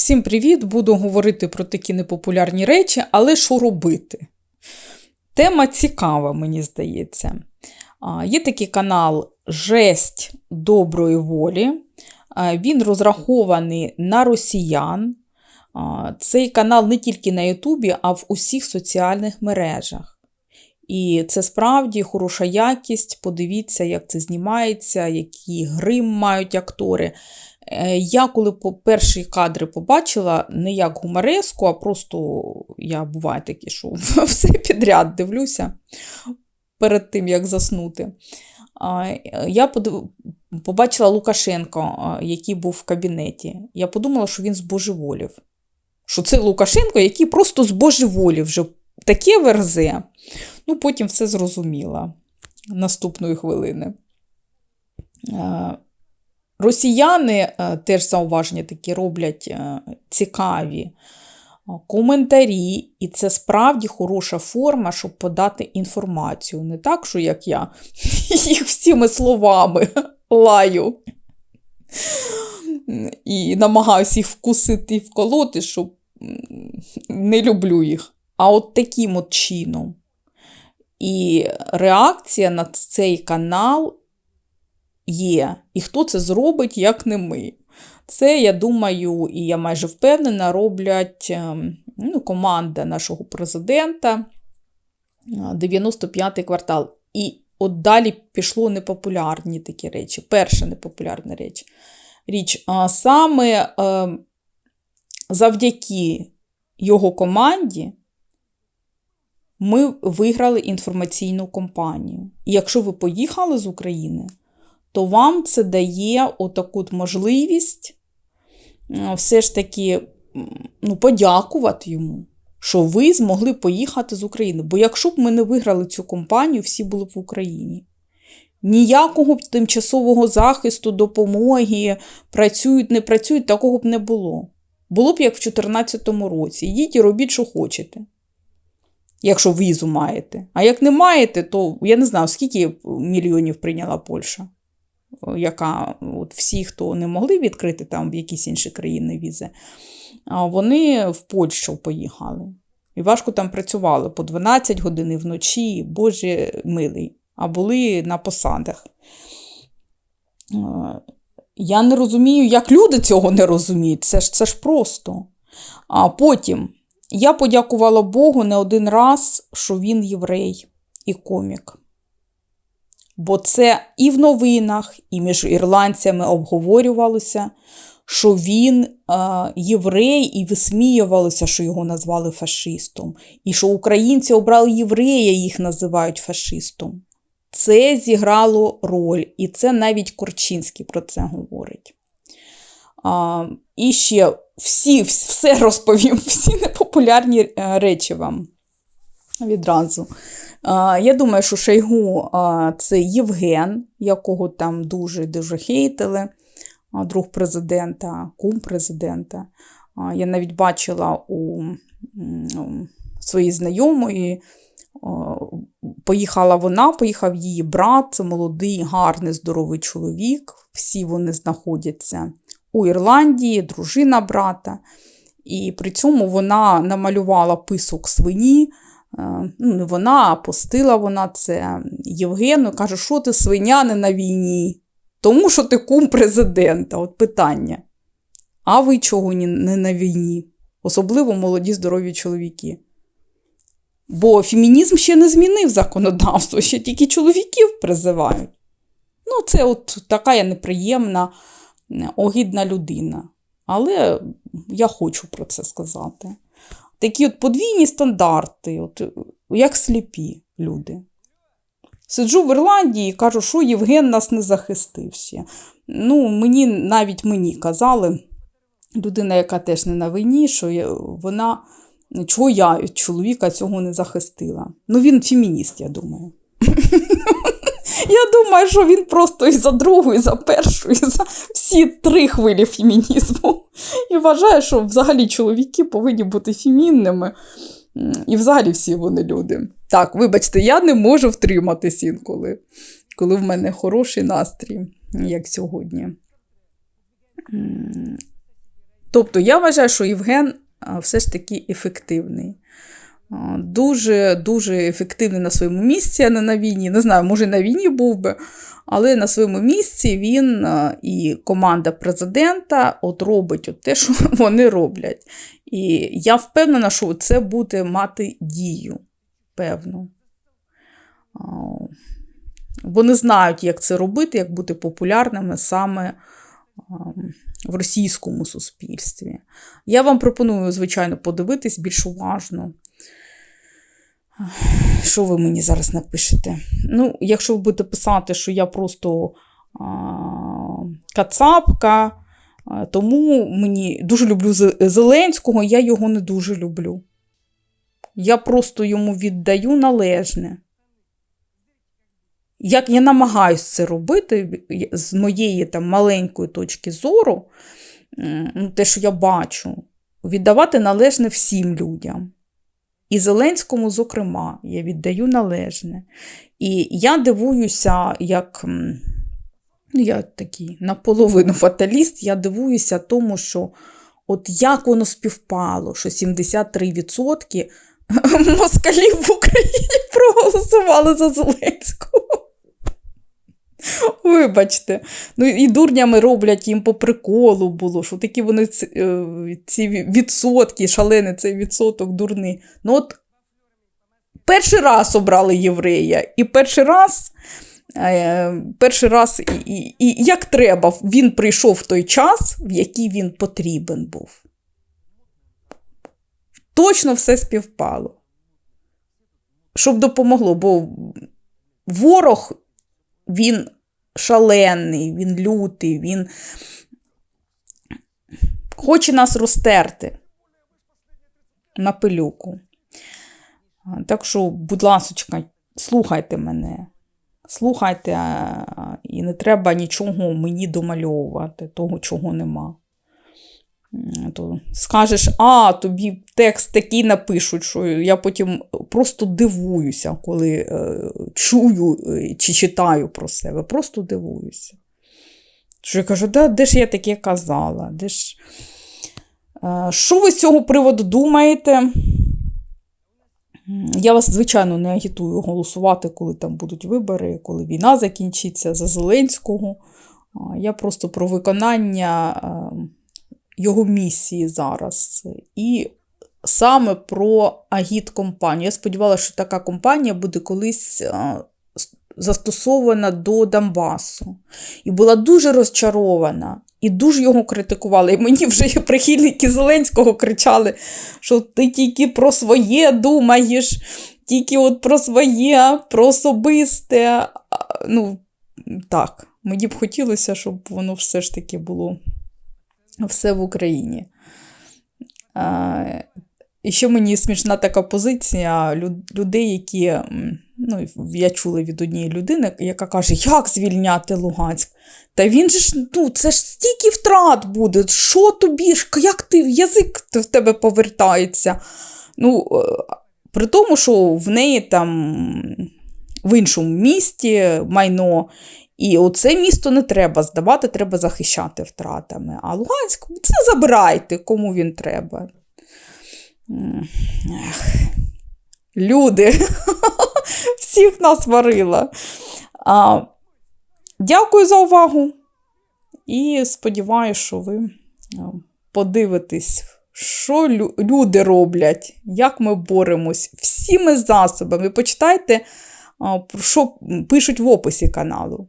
Всім привіт! Буду говорити про такі непопулярні речі, але що робити? Тема цікава, мені здається. Є такий канал Жесть доброї волі. Він розрахований на росіян. Цей канал не тільки на Ютубі, а в усіх соціальних мережах. І це справді хороша якість. Подивіться, як це знімається, який грим мають актори. Е, Я коли перші кадри побачила, не як гумореску, а просто я буває такі, що все підряд дивлюся перед тим, як заснути. Я побачила Лукашенко, який був в кабінеті. Я подумала, що він збожеволів. Що це Лукашенко, який просто збожеволів вже таке верзе. Ну, потім все зрозуміла наступної хвилини. Росіяни е, теж зауваження такі роблять е, цікаві е, коментарі, і це справді хороша форма, щоб подати інформацію. Не так, що як я їх всіми словами лаю і намагаюся їх вкусити і вколоти, щоб не люблю їх. А от таким от чином. І реакція на цей канал є. І хто це зробить, як не ми. Це, я думаю, і я майже впевнена, роблять ем, ну, команда нашого президента, е, 95-й квартал. І от далі пішло непопулярні такі речі. Перша непопулярна річ. річ саме е, завдяки його команді ми виграли інформаційну кампанію. І якщо ви поїхали з України, то вам це дає отаку можливість е, все ж таки ну, подякувати йому, що ви змогли поїхати з України. Бо якщо б ми не виграли цю компанію, всі були б в Україні. Ніякого б тимчасового захисту, допомоги, працюють, не працюють, такого б не було. Було б як в 2014 році. Йдіть і робіть, що хочете. Якщо візу маєте. А як не маєте, то я не знаю, скільки мільйонів прийняла Польща яка от всі, хто не могли відкрити там в якісь інші країни візи, вони в Польщу поїхали. І важко там працювали по 12 годин вночі, боже милий, а були на посадах. Я не розумію, як люди цього не розуміють. Це ж, це ж просто. А потім я подякувала Богу не один раз, що він єврей і комік. Бо це і в новинах, і між ірландцями обговорювалося, що він е, єврей, і висміювалося, що його назвали фашистом. І що українці обрали єврея, їх називають фашистом. Це зіграло роль, і це навіть Корчинський про це говорить. А, і ще всі, все розповім, всі непопулярні е, речі вам відразу. Я думаю, що Шойгу це Євген, якого там дуже-дуже хейтили, друг президента, кум президента. Я навіть бачила у своїй знайомої. Поїхала вона, поїхав її брат, це молодий, гарний, здоровий чоловік. Всі вони знаходяться у Ірландії, дружина брата. І при цьому вона намалювала писок свині. Е, ну, вона, постила вона це Євгену, каже, що ти свиня не на війні? Тому що ти кум президента. От питання. А ви чого не на війні? Особливо молоді здорові чоловіки. Бо фемінізм ще не змінив законодавство, ще тільки чоловіків призивають. Ну, це от така я неприємна, огидна людина. Але я хочу про це сказати такі от подвійні стандарти, от, як сліпі люди. Сиджу в Ірландії і кажу, що Євген нас не захистив ще. Ну, мені навіть мені казали, людина, яка теж не на війні, що вона чого я чоловіка цього не захистила. Ну, він фемініст, я думаю. Я думаю, що він просто і за другу, і за першу, і за всі три хвилі фемінізму. І вважає, що взагалі чоловіки повинні бути фемінними. І взагалі всі вони люди. Так, вибачте, я не можу втриматись інколи, коли в мене хороший настрій, як сьогодні. Тобто я вважаю, що Євген все ж таки ефективний. А, Дуже дуже ефективний на своєму місці, а не на війні. Не знаю, може на війні був би, але на своєму місці він і команда президента от робить от те, що вони роблять. І я впевнена, що це буде мати дію. Певно. Вони знають, як це робити, як бути популярними саме в російському суспільстві. Я вам пропоную, звичайно, подивитись більш уважно. Що ви мені зараз напишете? Ну, якщо ви будете писати, що я просто а, кацапка, а, тому мені дуже люблю Зеленського, я його не дуже люблю. Я просто йому віддаю належне. Як я намагаюся це робити з моєї там маленької точки зору, ну, те, що я бачу, віддавати належне всім людям. І Зеленському, зокрема, я віддаю належне. І я дивуюся, як ну, я такий наполовину фаталіст, я дивуюся тому, що от як воно співпало, що 73% москалів в Україні проголосували за Зеленського. Вибачте. Ну і дурнями роблять їм по приколу було, що такі вони ці, е, ці відсотки, шалений цей відсоток дурний. Ну от перший раз обрали єврея, і перший раз, е, перший раз і, і, і як треба, він прийшов в той час, в який він потрібен був. Точно все співпало. Щоб допомогло, бо ворог він шалений, він лютий, він хоче нас розтерти на пилюку. Так що, будь ласочка, слухайте мене. Слухайте, і не треба нічого мені домальовувати, того, чого нема. То скажеш, а, тобі текст такий напишуть, що я потім просто дивуюся, коли е, чую е, чи читаю про себе. Просто дивуюся. Що я кажу, да, де ж я таке казала? Де ж... Е, що ви з цього приводу думаєте? Я вас, звичайно, не агітую голосувати, коли там будуть вибори, коли війна закінчиться за Зеленського. Я просто про виконання е, його місії зараз. І саме про агіт-компанію. Я сподівалася, що така компанія буде колись застосована до Донбасу. І була дуже розчарована. І дуже його критикували. І мені вже прихильники Зеленського кричали, що ти тільки про своє думаєш, тільки от про своє, про особисте. Ну, так, мені б хотілося, щоб воно все ж таки було все в Україні. А, і ще мені смішна така позиція людей, які, ну, я чула від однієї людини, яка каже, як звільняти Луганськ? Та він же ж, ну, це ж стільки втрат буде. Що тобі ж, як ти, язик в тебе повертається? Ну, е, при тому, що в неї там в іншому місті майно, і оце місто не треба здавати, треба захищати втратами. А Луганськ, це забирайте, кому він треба. Ех. Люди, всіх нас варила. А, дякую за увагу. І сподіваюся, що ви подивитесь, що люди роблять, як ми боремось всіми засобами. Почитайте, що пишуть в описі каналу.